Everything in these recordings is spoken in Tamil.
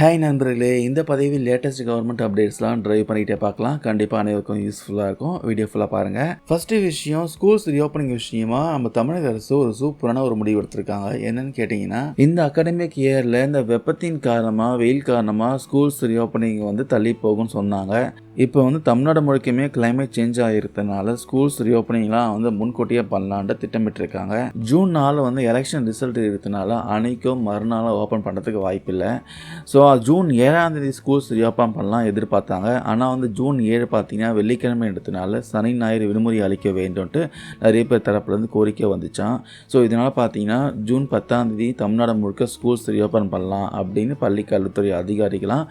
ஹாய் நண்பர்களே. இந்த பதவியில் லேட்டஸ்ட் கவர்மெண்ட் அப்டேட்ஸ்லாம் ட்ரைவ் பண்ணிகிட்டே பார்க்கலாம். கண்டிப்பாக அனைவருக்கும் யூஸ்ஃபுல்லாக இருக்கும். வீடியோ ஃபுல்லாக பாருங்கள் ஃபஸ்ட்டு விஷயம் ஸ்கூல்ஸ் ரீஓப்பனிங் விஷயமா நம்ம தமிழக அரசு ஒரு சூப்பரான ஒரு முடிவு எடுத்திருக்காங்க. என்னன்னு கேட்டிங்கன்னா இந்த அகாடமிக் இயரில் இந்த வெப்பத்தின் காரணமாக வெயில் காரணமாக ஸ்கூல்ஸ் ரீஓப்பனிங் வந்து தள்ளி போகும்னு சொன்னாங்க. இப்போ வந்து தமிழ்நாடு முழுக்குமே கிளைமேட் சேஞ்ச் ஆகிருக்கிறதுனால ஸ்கூல்ஸ் ரீஓப்பனிங்லாம் வந்து முன்கூட்டியே பண்ணலான்ட்டு திட்டமிட்டிருக்காங்க. ஜூன் நாலு வந்து எலெக்ஷன் ரிசல்ட் இருக்கிறதுனால அன்னைக்கும் மறுநாளும் ஓப்பன் பண்ணுறதுக்கு வாய்ப்பில்லை. ஸோ ஜூன் ஏழாம் தேதி ஸ்கூல்ஸ் ரீஓப்பன் பண்ணலாம் எதிர்பார்த்தாங்க. ஆனால் வந்து ஜூன் ஏழு பார்த்தீங்கன்னா வெள்ளிக்கிழமை எடுத்தனால சனி ஞாயிறு விடுமுறை அளிக்க வேண்டும்ட்டு நிறைய பேர் தரப்புலேருந்து கோரிக்கை வந்துச்சான் ஸோ இதனால் பார்த்தீங்கன்னா ஜூன் பத்தாம் தேதி தமிழ்நாடு முழுக்க ஸ்கூல்ஸ் ரீஓப்பன் பண்ணலாம் அப்படின்னு பள்ளி கல்வித்துறை அதிகாரிகளாம்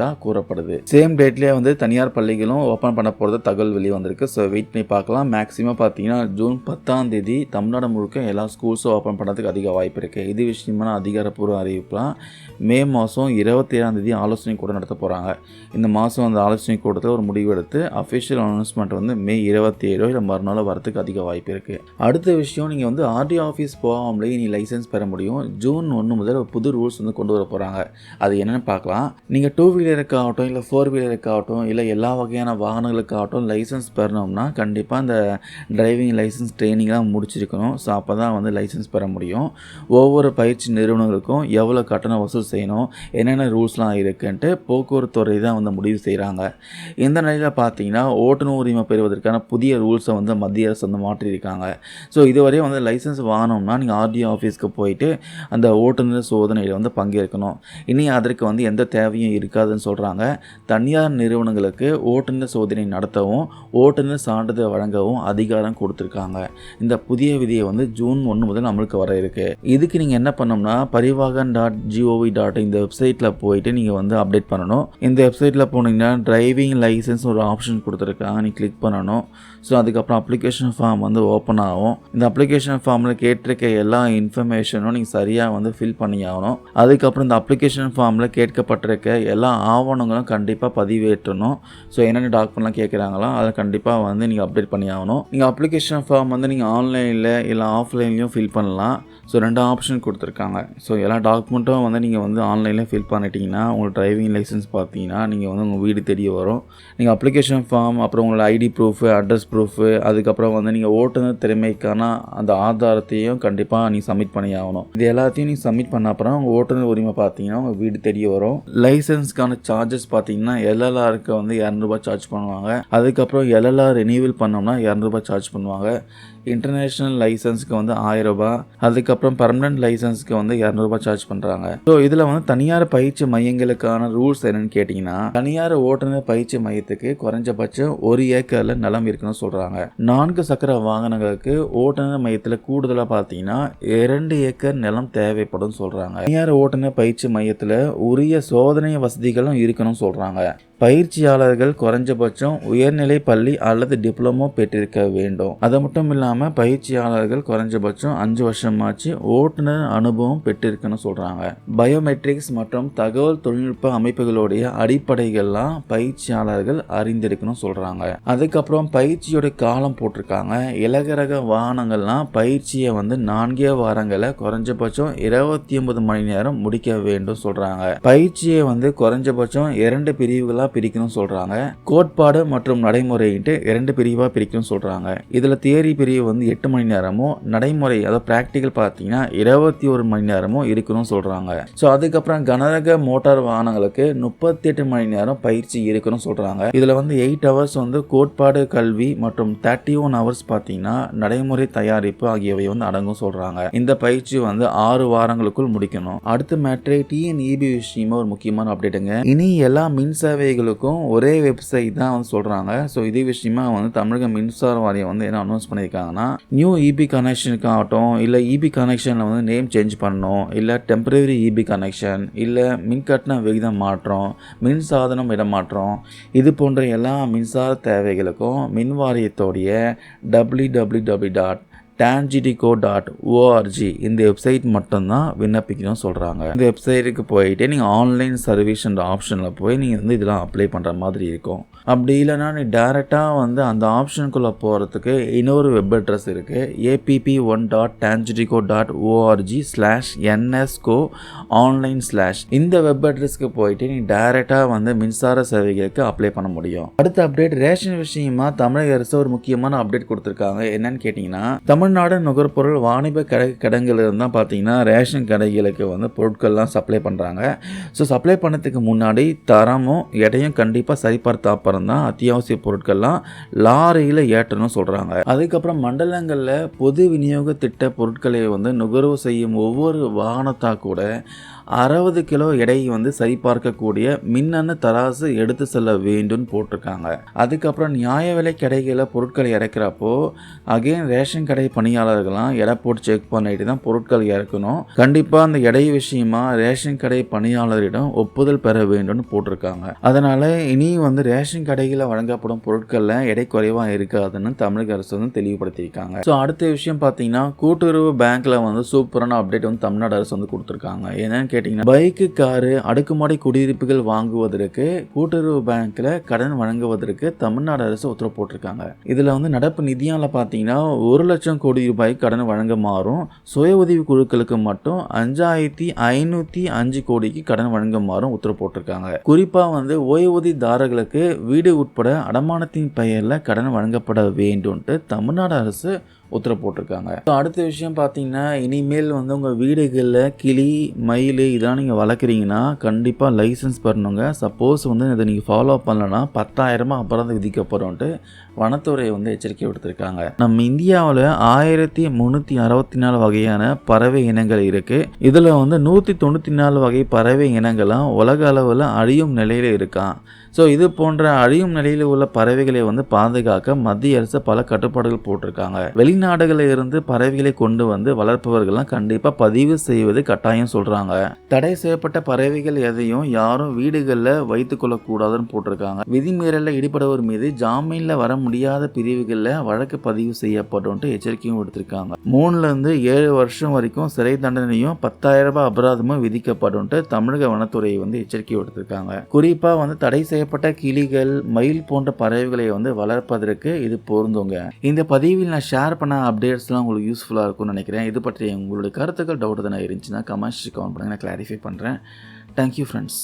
தான் கூறப்படுது சேம் டேட்லேயே வந்து தனியார் பள்ளிகளும் ஓப்பன் பண்ண போகிறத தகவல் வெளியே வந்திருக்கு. ஸோ வெயிட் பண்ணி பார்க்கலாம். மேக்ஸிமம் பார்த்தீங்கன்னா ஜூன் பத்தாம் தேதி தமிழ்நாடு முழுக்க எல்லா ஸ்கூல்ஸும் ஓப்பன் பண்ணுறதுக்கு அதிக வாய்ப்பு இருக்குது இது விஷயமான அதிகாரப்பூர்வ அறிவிப்புலாம் மே மாதம் இருபத்தேழாம் தேதி ஆலோசனை கூட்டம் நடத்த போகிறாங்க இந்த மாதம் அந்த ஆலோசனை கூட்டத்தில் ஒரு முடிவு எடுத்து அஃபிஷியல் அனௌன்ஸ்மெண்ட் வந்து மே இருபத்தி ஏழோ இல்லை மறுநாள் வரதுக்கு அதிக வாய்ப்பு இருக்குது அடுத்த விஷயம் நீங்கள் வந்து ஆர்டிஓ ஆஃபீஸ் போகாமலே நீ லைசன்ஸ் பெற முடியும். ஜூன் ஒன்று முதல் புது ரூல்ஸ் வந்து கொண்டு வர போகிறாங்க அது என்னென்னு பார்க்கலாம். நீங்கள் டூ வீலருக்காகட்டும் இல்லை ஃபோர் வீலருக்காகட்டும் இல்லை எல்லா வகையான வாகனங்களுக்காகட்டும் லைசன்ஸ் பெறணும்னா கண்டிப்பாக அந்த டிரைவிங் லைசன்ஸ் ட்ரைனிங்லாம் முடிச்சிருக்கணும். ஸோ அப்போ தான் வந்து லைசன்ஸ் பெற முடியும். ஒவ்வொரு பயிற்சி நிறுவனங்களுக்கும் எவ்வளோ கட்டணம் வசூல் செய்யணும் என்னென்ன ரூல்ஸ்லாம் இருக்குன்ட்டு போக்குவரத்து துறை தான் வந்து முடிவு செய்கிறாங்க இந்த நிலையில் பார்த்தீங்கன்னா ஓட்டுநர் உரிமை பெறுவதற்கான புதிய ரூல்ஸை வந்து மத்திய அரசு வந்து மாற்றியிருக்காங்க. ஸோ இதுவரையும் வந்து லைசன்ஸ் வாங்கணும்னா நீங்கள் ஆர்டிஓ ஆஃபீஸ்க்கு போயிட்டு அந்த ஓட்டுநர் சோதனையில் வந்து பங்கேற்கணும். இனி அதற்கு வந்து எந்த தேவையும் இருக்காதுன்னு சொல்கிறாங்க தனியார் நிறுவனங்களுக்கு ஓட்டுநர் சோதனை நடத்தவும் ஓட்டுநர் சான்றிதழ் வழங்கவும் அதிகாரம் கொடுத்துருக்காங்க. இந்த புதிய விதியை வந்து ஜூன் ஒன்று முதல் நம்மளுக்கு வர இருக்கு. இதுக்கு நீங்கள் என்ன பண்ணோம்னா பரிவாகன் டாட் ஜிஓவி டாட் இந்த வெப்சைட்டில் போயிட்டு நீங்கள் வந்து அப்டேட் பண்ணணும். இந்த வெப்சைட்டில் போனீங்கன்னா டிரைவிங் லைசன்ஸ் ஒரு ஆப்ஷன் கொடுத்துருக்காங்க. நீ கிளிக் பண்ணணும். ஸோ அதுக்கப்புறம் அப்ளிகேஷன் ஃபார்ம் வந்து ஓப்பன் ஆகும். இந்த அப்ளிகேஷன் ஃபார்மில் கேட்டிருக்க எல்லா இன்ஃபர்மேஷனும் நீங்கள் சரியாக வந்து ஃபில் பண்ணி ஆகணும் அதுக்கப்புறம் இந்த அப்ளிகேஷன் ஃபார்மில் கேட்கப்பட்டிருக்க எல்லா ஆவணங்களும் கண்டிப்பாக பதிவு பதிவேற்றணும் ஸோ என்னென்ன டாக்குமெண்ட்லாம் கேட்குறாங்களோ அதை கண்டிப்பாக வந்து நீங்கள் அப்டேட் பண்ணி ஆகணும். நீங்கள் அப்ளிகேஷன் ஃபார்ம் வந்து நீங்கள் ஆன்லைனில் இல்லை ஆஃப்லைன்லேயும் ஃபில் பண்ணலாம். ஸோ ரெண்டு ஆப்ஷன் கொடுத்துருக்காங்க. ஸோ எல்லா டாக்குமெண்ட்டும் வந்து நீங்கள் வந்து ஆன்லைனில் ஃபில் பண்ணிட்டீங்கன்னா உங்கள் டிரைவிங் லைசன்ஸ் பார்த்தீங்கன்னா நீங்கள் வந்து உங்கள் வீடு தெரிய வரும். நீங்கள் அப்ளிகேஷன் ஃபார்ம் அப்புறம் உங்களோட ஐடி ப்ரூஃபு அட்ரஸ் ப்ரூஃபு அதுக்கப்புறம் வந்து நீங்கள் ஓட்டுநர் திறமைக்கான அந்த ஆதாரத்தையும் கண்டிப்பாக நீ சப்மிட் பண்ணி ஆகணும். இது எல்லாத்தையும் நீ சப்மிட் பண்ண அப்புறம் உங்கள் ஓட்டுநர் உரிமை பார்த்தீங்கன்னா உங்கள் வீடு தெரிய வரும். லைசன்ஸ்க்கான சார்ஜஸ் பார்த்தீங்கன்னா எல்எல்ஆருக்கு வந்து இரநூறுபா சார்ஜ் பண்ணுவாங்க. அதுக்கப்புறம் எல்எல்ஆர் ரினியூவல் பண்ணோம்னா இரநூறுபா சார்ஜ் பண்ணுவாங்க. இன்டர்நேஷ்னல் லைசன்ஸ்க்கு வந்து ஆயிரம் ரூபாய் அதுக்கப்புறம் பர்மனன்ட் லைசன்ஸ்க்கு வந்து இரநூறுபா சார்ஜ் பண்ணுறாங்க ஸோ இதில் வந்து தனியார் பயிற்சி மையங்களுக்கான ரூல்ஸ் என்னன்னு கேட்டிங்கன்னா தனியார் ஓட்டுநர் பயிற்சி மையத்துக்கு குறைஞ்சபட்சம் ஒரு ஏக்கரில் நிலம் இருக்கணும்னு சொல்கிறாங்க நான்கு சக்கர வாகனங்களுக்கு ஓட்டுநர் மையத்தில் கூடுதலாக பார்த்தீங்கன்னா இரண்டு ஏக்கர் நிலம் தேவைப்படும் சொல்கிறாங்க தனியார் ஓட்டுநர் பயிற்சி மையத்தில் உரிய சோதனை வசதிகளும் இருக்கணும்னு சொல்கிறாங்க பயிற்சியாளர்கள் குறைஞ்சபட்சம் உயர்நிலை பள்ளி அல்லது டிப்ளமோ பெற்றிருக்க வேண்டும். அது மட்டும் இல்லாமல் பயிற்சியாளர்கள் குறைஞ்சபட்சம் அஞ்சு வருஷமாச்சு ஓட்டுநர் அனுபவம் பெற்றிருக்குன்னு சொல்கிறாங்க பயோமெட்ரிக்ஸ் மற்றும் தகவல் தொழில்நுட்ப அமைப்புகளுடைய அடிப்படைகள்லாம் பயிற்சியாளர்கள் அறிந்திருக்கணும் சொல்கிறாங்க அதுக்கப்புறம் பயிற்சியோட காலம் போட்டிருக்காங்க. இலகரக வாகனங்கள்லாம் பயிற்சியை வந்து நான்கே வாரங்களை குறைஞ்சபட்சம் இருபத்தி ஒன்பது மணி நேரம் முடிக்க வேண்டும் சொல்கிறாங்க பயிற்சியை வந்து குறைஞ்சபட்சம் இரண்டு பிரிவுகளாக பிரிக்கணும் சொல்கிறாங்க கோட்பாடு மற்றும் நடைமுறைன்ட்டு இரண்டு பிரிவாக பிரிக்கணும் சொல்கிறாங்க இதில் தியரி பிரிவு வந்து எட்டு மணி நேரமும் நடைமுறை அதாவது ப்ராக்டிக்கல் பார்த்தீங்கன்னா இருபத்தி ஒரு மணி நேரமும் இருக்கணும் சொல்கிறாங்க ஸோ அதுக்கப்புறம் கனரக மோட்டார் வாகனங்களுக்கு முப்பத்தி எட்டு மணி நேரம் பயிற்சி இருக்கணும் சொல்கிறாங்க இதில் வந்து எயிட் ஹவர்ஸ் வந்து கோட்பாடு கல்வி மற்றும் தேர்ட்டி ஒன் ஹவர்ஸ் பார்த்தீங்கன்னா நடைமுறை தயாரிப்பு ஆகியவை வந்து அடங்கும் சொல்கிறாங்க இந்த பயிற்சி வந்து ஆறு வாரங்களுக்குள் முடிக்கணும். அடுத்த மேட்ரே டிஎன்இபி விஷயமா ஒரு முக்கியமான அப்டேட்டுங்க இனி எல்லா மின் சேவைகளுக்கும் ஒரே வெப்சைட் தான் வந்து சொல்கிறாங்க ஸோ இதே விஷயமா வந்து தமிழக மின்சார வாரியம் வந்து என்ன அனௌன்ஸ் பண்ணியிருக்காங்கன்னா நியூ இபி கனெக்ஷனுக்கு ஆகட்டும் இல்லை இபி கனெக்ஷனில் வந்து நேம் சேஞ்ச் பண்ணணும் இல்லை டெம்பரரி இபி கனெக்ஷன் இல்லை மின்கட்டண விகிதம் மாற்றம் மின் சாதனம் இடமாற்றம் இது போன்ற எல்லா மின்சார தேவைகளுக்கும் மின் வாரியத்தோடைய W W W dot TANGEDCO dot ORG இந்த வெப்சைட் மட்டும்தான் விண்ணப்பிக்கணும்னு சொல்கிறாங்க இந்த வெப்சைட்டுக்கு போயிட்டு நீங்கள் ஆன்லைன் சர்வீஸ்ன்ற ஆப்ஷனில் போய் நீங்கள் வந்து இதெல்லாம் அப்ளை பண்ணுற மாதிரி இருக்கும். அப்படி இல்லைன்னா நீ டேரெக்டாக வந்து அந்த ஆப்ஷனுக்குள்ளே போகிறதுக்கு இன்னொரு வெப் அட்ரஸ் இருக்குது APP one dot TANGEDCO dot ORG slash NSCO online slash இந்த வெப் அட்ரஸ்க்கு போயிட்டு நீ டேரெக்டாக வந்து மின்சார சேவைகளுக்கு அப்ளை பண்ண முடியும். அடுத்த அப்டேட் ரேஷன் விஷயமா தமிழக அரசு ஒரு முக்கியமான அப்டேட் கொடுத்துருக்காங்க. என்னன்னு கேட்டிங்கன்னா தமிழ்நாடு நுகர்பொருள் வாணிப கடை கடைகள் இருந்தால் பார்த்தீங்கன்னா ரேஷன் கடைகளுக்கு வந்து பொருட்கள்லாம் சப்ளை பண்ணுறாங்க ஸோ சப்ளை பண்ணதுக்கு முன்னாடி தரமும் எடையும் கண்டிப்பாக சரிபார்த்தாப்ப அப்புறம் தான் அத்தியாவசிய பொருட்கள்லாம் லாரியில் ஏற்றணும்னு சொல்கிறாங்க அதுக்கப்புறம் மண்டலங்களில் பொது விநியோக திட்ட பொருட்களை வந்து நுகர்வு செய்யும் ஒவ்வொரு வாகனத்தா கூட அறுபது கிலோ எடை வந்து சரிபார்க்கக்கூடிய மின்னணு தராசு எடுத்து செல்ல வேண்டும் போட்டிருக்காங்க. அதுக்கப்புறம் நியாய விலை கடைகளில் பொருட்களை இறக்குறப்போ அகைன் ரேஷன் கடை பணியாளர்கள்லாம் எடை போட்டு செக் பண்ணிட்டு தான் பொருட்கள் இறக்கணும். கண்டிப்பாக அந்த எடை விஷயமா ரேஷன் கடை பணியாளரிடம் ஒப்புதல் பெற வேண்டும்னு போட்டிருக்காங்க. அதனால் இனி வந்து ரேஷன் கடைகளில் வழங்கப்படும் பொருட்களில் எடை குறைவாக இருக்காதுன்னு தமிழக அரசு வந்து தெளிவுபடுத்தியிருக்காங்க. ஸோ அடுத்த விஷயம் பார்த்தீங்கன்னா கூட்டுறவு பேங்க்கில் வந்து சூப்பரான அப்டேட் வந்து தமிழ்நாடு அரசு வந்து கொடுத்துருக்காங்க. என்னன்னு கேட்டிங்கன்னா பைக்கு காரு அடுக்குமாடி குடியிருப்புகள் வாங்குவதற்கு கூட்டுறவு பேங்க்கில் கடன் வழங்குவதற்கு தமிழ்நாடு அரசு உத்தரவு போட்டிருக்காங்க. இதில் வந்து நடப்பு நிதியால பார்த்தீங்கன்னா ஒரு லட்சம் கோடி ரூபாய் கடன் வழங்க மாறும். சுய உதவி குழுக்களுக்கு மட்டும் அஞ்சாயிரத்தி ஐநூற்றி அஞ்சு கோடிக்கு கடன் வழங்க மாறும் உத்தரவு போட்டிருக்காங்க. குறிப்பாக வந்து ஓய்வூதியதாரர்களுக்கு வீடு உட்பட அடமானத்தின் பெயரில் கடன் வழங்கப்பட வேண்டும் தமிழ்நாடு அரசு உத்தரவு போட்டிருக்காங்க. அடுத்த விஷயம் பார்த்தீங்கன்னா இனிமேல் வந்து உங்கள் வீடுகளில் கிளி மயில் இதெல்லாம் நீங்கள் வளர்க்குறீங்கன்னா கண்டிப்பாக லைசன்ஸ் பெறணுங்க. சப்போஸ் வந்து இதை நீங்கள் ஃபாலோ பண்ணலன்னா பத்தாயிரமா அபராதம் போகிறோன்ட்டு வனத்துறை வந்து எச்சரிக்கை விடுத்திருக்காங்க. நம்ம இந்தியாவில் ஆயிரத்தி முந்நூற்றி அறுபத்தி நாலு வகையான பறவை இனங்கள் இருக்குது இதில் வந்து நூற்றி தொண்ணூற்றி நாலு வகை பறவை இனங்கள்லாம் உலக அளவில் அழியும் நிலையில் இருக்கான். ஸோ இது போன்ற அழியும் நிலையில் உள்ள பறவைகளை வந்து பாதுகாக்க மத்திய அரசு பல கட்டுப்பாடுகள் போட்டிருக்காங்க. வெளிநாடுகளில் இருந்து பறவைகளை கொண்டு வந்து வளர்ப்பவர்கள்லாம் கண்டிப்பாக பதிவு செய்வது கட்டாயம் சொல்கிறாங்க தடை செய்யப்பட்ட பறவைகள் எதையும் யாரும் வீடுகளில் வைத்துக் கொள்ளக்கூடாதுன்னு போட்டிருக்காங்க. விதிமீறலில் ஈடுபடுவோர் மீது ஜாமீனில் வர முடியாத பிரிவுகளில் வழக்கு பதிவு செய்யப்படும்ட்டு எச்சரிக்கையும் விடுத்திருக்காங்க. மூணுலேருந்து ஏழு வருஷம் வரைக்கும் சிறை தண்டனையும் பத்தாயிரம் ரூபாய் அபராதமும் விதிக்கப்படும்ட்டு தமிழக வனத்துறை வந்து எச்சரிக்கை விடுத்திருக்காங்க. குறிப்பாக வந்து தடை செய்யப்பட்ட கிளிகள் மயில் போன்ற பறவைகளை வந்து வளர்ப்பதற்கு இது பொருந்துங்க. இந்த பதிவில் நான் ஷேர் பண்ண அப்டேட்ஸ்லாம் உங்களுக்கு யூஸ்ஃபுல்லாக இருக்கும்னு நினைக்கிறேன். இது பற்றி உங்களுடைய கருத்துக்கள் டவுட் தானே இருந்துச்சுன்னா கமெண்ட்ஸ் கமெண்ட் பண்ணுங்கள் நான் கிளாரிஃபை பண்ணுறேன் தேங்க்யூ ஃப்ரெண்ட்ஸ்